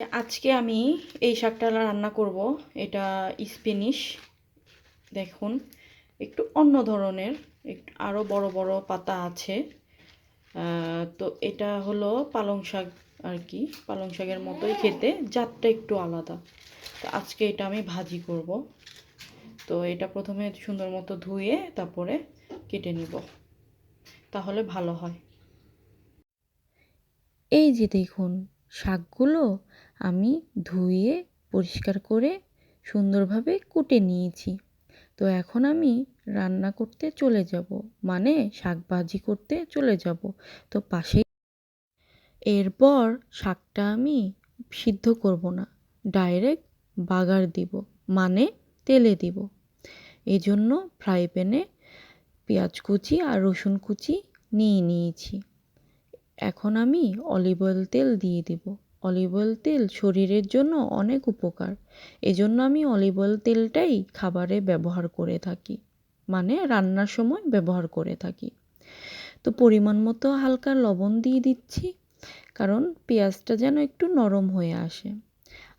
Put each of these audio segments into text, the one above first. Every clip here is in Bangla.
আজকে আমি এই শাকটা রান্না করব। এটা স্পিনিশ। দেখুন, একটু অন্য ধরনের, একটু আরও বড় বড় পাতা আছে। তো এটা হলো পালং শাক আর কি। পালং শাকের মতোই খেতে, জাতটা একটু আলাদা। তো আজকে এটা আমি ভাজি করব। তো এটা প্রথমে সুন্দর মতো ধুয়ে তারপরে কেটে নিব। তাহলে ভালো হয়। এই যে দেখুন শাকগুলো আমি ধুয়ে, পরিষ্কার করে সুন্দরভাবে কুটে নিয়েছি। তো এখন আমি রান্না করতে চলে যাব। মানে শাক ভাজি করতে চলে যাব। তো পাশে এরপর শাকটা আমি সিদ্ধ করব না। ডাইরেক্ট বাগার দিব। মানে তেলে দিব। এই জন্য ফ্রাই প্যানে পেঁয়াজ কুচি আর রসুন কুচি নিয়ে নিয়েছি। এখন আমি অলিভ অয়েল তেল দিয়ে দিব। অলিভ অয়েল তেল শরীরের জন্য অনেক উপকার। এজন্য আমি অলিভ অয়েল তেলটাই খাবারে ব্যবহার করে থাকি। মানে রান্নার সময় ব্যবহার করে থাকি। তো পরিমাণ মতো হালকা লবণ দিয়ে দিচ্ছি, কারণ পেঁয়াজটা যেন একটু নরম হয়ে আসে।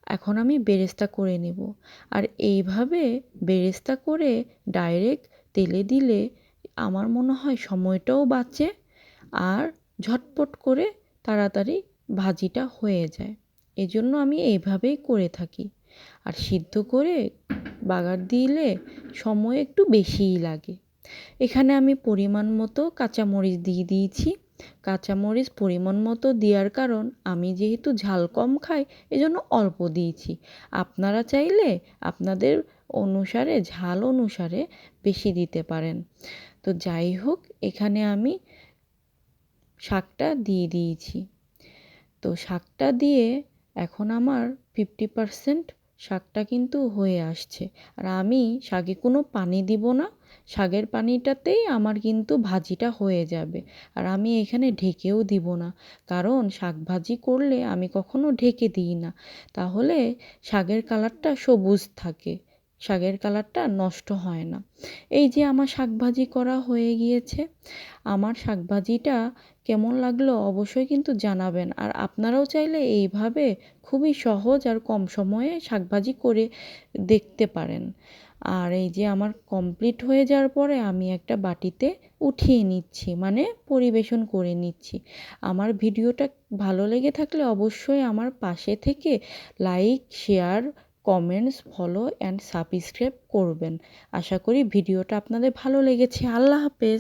এখন আমি বেরেস্তা করে নেব। আর এইভাবে বেরেস্তা করে ডাইরেক্ট তেলে দিলে আমার মনে হয় সময়টাও বাঁচে, আর ঝটপট করে তাড়াতাড়ি ভাজিটা হয়ে যায়। এজন্য আমি এইভাবেই করে থাকি। আর সিদ্ধ করে বাগার দিলে সময় একটু বেশিই লাগে। এখানে আমি পরিমাণ মতো কাঁচামরিচ দিয়ে দিয়েছি। কাঁচামরিচ পরিমাণ মতো দেওয়ার কারণ আমি যেহেতু ঝাল কম খাই, এজন্য অল্প দিয়েছি। আপনারা চাইলে আপনাদের অনুসারে, ঝাল অনুসারে বেশি দিতে পারেন। তো যাই হোক, এখানে আমি শাকটা দিয়ে দিয়েছি। তো শাকটা দিয়ে এখন আমার ফিফটি পারসেন্ট শাকটা কিন্তু হয়ে আসছে। আর আমি শাকে কোনো পানি দিব না শাকের পানিটাতেই আমার কিন্তু ভাজিটা হয়ে যাবে। আর আমি এখানে ঢেকেও দিব না, কারণ শাক ভাজি করলে আমি কখনো ঢেকে দিই না। তাহলে শাকের কালারটা সবুজ থাকে। শাকের কালারটা নষ্ট হয় না। এই যে আমার শাক ভাজি করা হয়ে গিয়েছে, আমার শাক ভাজিটা কেমন লাগল অবশ্যই কিন্তু জানাবেন। আর আপনারাও চাইলে এইভাবে খুবই সহজ আর কম সময়ে শাকভাজি করে দেখতে পারেন। আর এই যে আমার কমপ্লিট হয়ে যাওয়ার পরে আমি একটা বাটিতে উঠিয়ে নিচ্ছি মানে পরিবেশন করে নিচ্ছি। আমার ভিডিওটা ভালো লেগে থাকলে অবশ্যই আমার পাশে থেকে like share comments follow and subscribe করবেন। আশা করি ভিডিওটা আপনাদের ভালো লেগেছে। আল্লাহ হাফেজ।